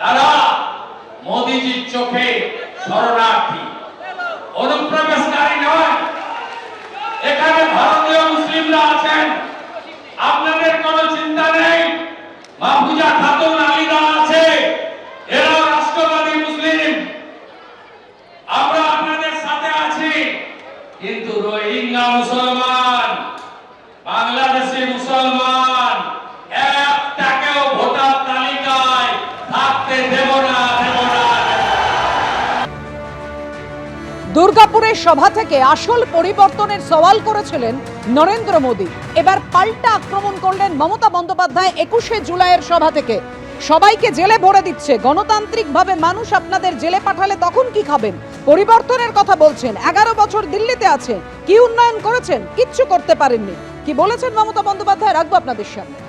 তারা মোদিজির চোখে শরণার্থী। অনুপ্রবেশকারী নয়। এখানে ভারতীয় মুসলিমরা আছেন। আপনাদের কোন চিন্তা নেই? মাহুজা খাতুন আলীরা আছে। এরা রাষ্ট্রবাদী মুসলিম। আমরা আপনাদের সাথে আছি। কিন্তু রোহিঙ্গা মুসলমান। বাংলাদেশ দুর্গাপুরের সভা থেকে আসল পরিবর্তনের সওয়াল করেছিলেন নরেন্দ্র মোদী। এবার পাল্টা আক্রমণ করলেন মমতা বন্দ্যোপাধ্যায় একুশে জুলাইয়ের সভা থেকে। সবাইকে জেলে ভরে দিচ্ছে। গণতান্ত্রিকভাবে মানুষ আপনাদের জেলে পাঠালে তখন কি খাবেন? পরিবর্তনের কথা বলছেন। এগারো বছর দিল্লিতে আছে। কি উন্নয়ন করেছেন? কিচ্ছু করতে পারেননি। কি বলেছেন মমতা বন্দ্যোপাধ্যায়? রাখব আপনাদের সামনে।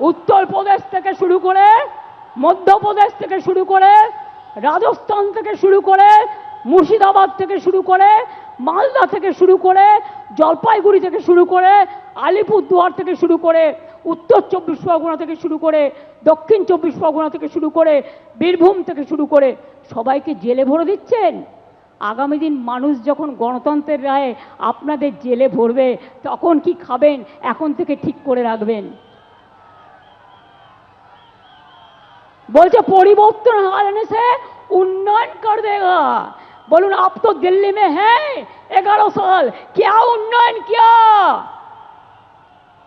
উত্তরপ্রদেশ থেকে শুরু করে মধ্যপ্রদেশ থেকে শুরু করে রাজস্থান থেকে শুরু করে মুর্শিদাবাদ থেকে শুরু করে মালদা থেকে শুরু করে জলপাইগুড়ি থেকে শুরু করে আলিপুরদুয়ার থেকে শুরু করে উত্তর চব্বিশ পরগনা থেকে শুরু করে দক্ষিণ চব্বিশ পরগনা থেকে শুরু করে বীরভূম থেকে শুরু করে সবাইকে জেলে ভরে দিচ্ছেন আগামী দিন মানুষ যখন গণতন্ত্রের রায়ে আপনাদের জেলে ভরবে তখন কি খাবেন এখন থেকে ঠিক করে রাখবেন बोलते परिवर्तन आने से उन्नयन कर देगा। बोलून, आप तो दिल्ली में हैं ग्यारह साल, क्या उन्नयन किया?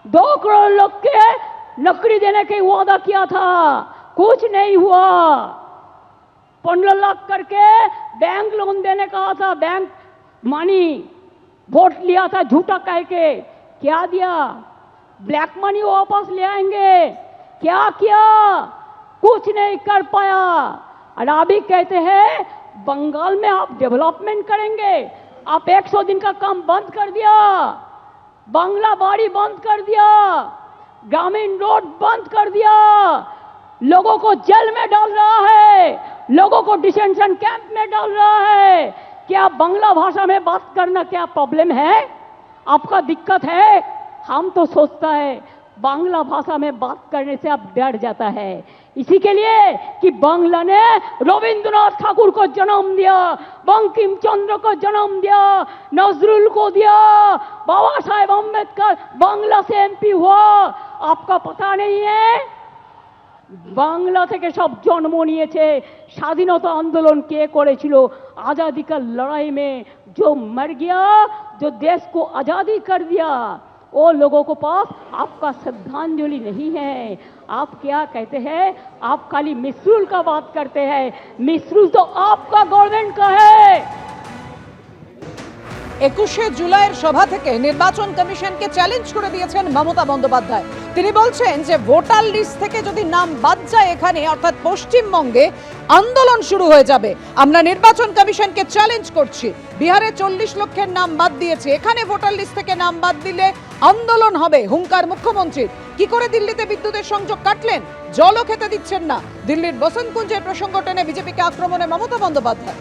दो करोड़ लोग के नौकरी देने के वादा किया था, कुछ नहीं हुआ। पंद्रह लाख करके बैंक लोन देने का था, बैंक मनी वोट लिया था, झूठा कह के। क्या दिया? ब्लैक मनी वापस ले आएँगे। क्या किया? कुछ नहीं कर पाया। और अभी कहते हैं, बंगाल में आप डेवलपमेंट करेंगे। आप 100 दिन का काम बंद कर दिया। बांग्ला बाड़ी बंद कर दिया। ग्रामीण रोड बंद कर दिया। लोगों को जेल में डाल रहा है। लोगों को डिटेंशन कैंप में डाल रहा है। क्या बांग्ला भाषा में बात करना क्या प्रॉब्लम है? आपका दिक्कत है? हम तो सोचता है बांग्ला भाषा में बात करने से आप डर जाता है इसी के लिए कि बांग्ला ने रविंद्रनाथ ठाकुर को जन्म दिया बंकिम चंद्र को जन्म दिया नजरुल को दिया बाबा साहेब अम्बेडकर बांग्ला से एमपी हुआ आपका पता नहीं है বাংলা থেকে সব জন্ম নিয়েছে স্বাধীনতা आंदोलन কে করেছিল आजादी का लड़ाई में जो मर गया जो देश को आजादी कर दिया वो लोगों को पास आपका श्रद्धांजलि नहीं है। आप क्या कहते हैं? आप खाली मिसरूल का बात करते हैं। मिसरूल तो आपका गवर्नमेंट का है। একুশে জুলাইয়ের সভা থেকে নির্বাচন কমিশনকে চ্যালেঞ্জ করে দিয়েছেন মমতা বন্দ্যোপাধ্যায়। তিনি বলছেন যে ভোটার লিস্ট থেকে যদি নাম বাদ যায় এখানে, অর্থাৎ পশ্চিমবঙ্গে, আন্দোলন শুরু হয়ে যাবে। আমরা নির্বাচন কমিশনকে চ্যালেঞ্জ করছি। বিহারে চল্লিশ লক্ষের নাম বাদ দিয়েছে। এখানে ভোটার লিস্ট থেকে নাম বাদ দিলে আন্দোলন হবে, হুঙ্কার মুখ্যমন্ত্রীর। কি করে দিল্লিতে বিদ্যুতের সংযোগ কাটলেন? জলও খেতে দিচ্ছেন না। দিল্লির বসন্তকুঞ্জের প্রসঙ্গ টেনে বিজেপিকে আক্রমণে মমতা বন্দ্যোপাধ্যায়।